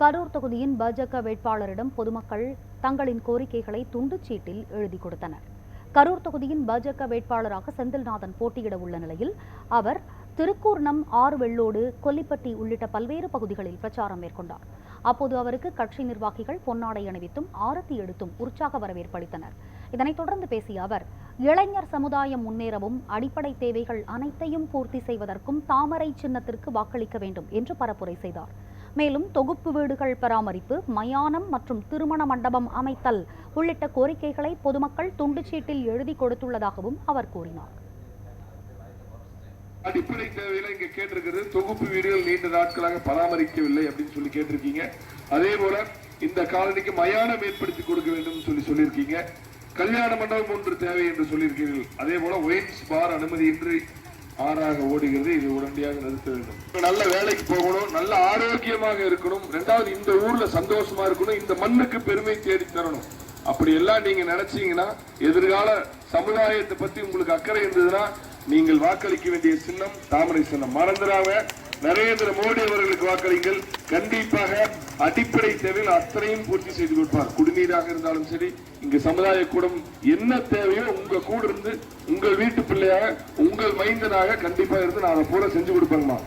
கரூர் தொகுதியின் பாஜக வேட்பாளரிடம் பொதுமக்கள் தங்களின் கோரிக்கைகளை துண்டுச்சீட்டில் எழுதி கொடுத்தனர். கரூர் தொகுதியின் பாஜக வேட்பாளராக செந்தில்நாதன் போட்டியிட உள்ள நிலையில் அவர் திருக்கூர்ணம் ஆறுவெள்ளோடு கொல்லிப்பட்டி உள்ளிட்ட பல்வேறு பகுதிகளில் பிரச்சாரம் மேற்கொண்டார். அப்போது அவருக்கு கட்சி நிர்வாகிகள் பொன்னாடை அணிவித்தும் ஆரத்தி எடுத்தும் உற்சாக வரவேற்பு அளித்தனர். இதனைத் தொடர்ந்து பேசிய அவர் இளைஞர் சமுதாயம் முன்னேறவும் அடிப்படை தேவைகள் அனைத்தையும் பூர்த்தி செய்வதற்கும் தாமரை சின்னத்திற்கு வாக்களிக்க வேண்டும் என்று பரப்புரை செய்தார். மேலும் தொகுப்பு வீடுகள் பராமரிப்பு மயானம் மற்றும் திருமண மண்டபம் அமைத்தல் உள்ளிட்ட கோரிக்கைகளை பொதுமக்கள் துண்டுச்சீட்டில் எழுதி கொடுத்துள்ளதாகவும் அவர் கூறினார். அடிப்படை தேவையில இங்க கேட்டிருக்கிறது தொகுப்பு வீடுகள் நீண்ட நாட்களாக பராமரிக்கவில்லை அப்படின்னு சொல்லி கேட்டிருக்கீங்க. அதே போல இந்த காலனிக்கு மயானம் ஏற்படுத்தி கொடுக்க வேண்டும் சொல்லி சொல்லியிருக்கீங்க. கல்யாண மண்டபம் ஒன்று தேவை என்று சொல்லியிருக்கீர்கள். அதே போல ஒயின்ஸ் பார் அனுமதியின்றி ஆறாக ஓடுகிறது. இது உடனடியாக நிறுத்த வேண்டும். நல்ல வேலைக்கு போகணும் நல்ல ஆரோக்கியமாக இருக்கணும் ரெண்டாவது இந்த ஊர்ல சந்தோஷமா இருக்கணும் இந்த மண்ணுக்கு பெருமை தேடி தரணும். அப்படி எல்லாம் நீங்க நினைச்சீங்கன்னா எதிர்கால சமுதாயத்தை பத்தி உங்களுக்கு அக்கறை இருந்ததுன்னா நீங்கள் வாக்களிக்க வேண்டிய சின்னம் தாமரை சின்னம். மறந்துடாம நரேந்திர மோடி அவர்களுக்கு வாக்களிங்கள். கண்டிப்பாக அடிப்படை தேவைகள் அத்தனையும் பூர்த்தி செய்து கொடுப்பார். குடிநீராக இருந்தாலும் சரி இங்க சமுதாய கூடம் என்ன தேவையோ உங்க கூட இருந்து உங்கள் வீட்டு பிள்ளையாக உங்கள் மைந்தனாக கண்டிப்பா இருந்து நான் அதை பூரா செஞ்சு கொடுப்பேங்கம்மா.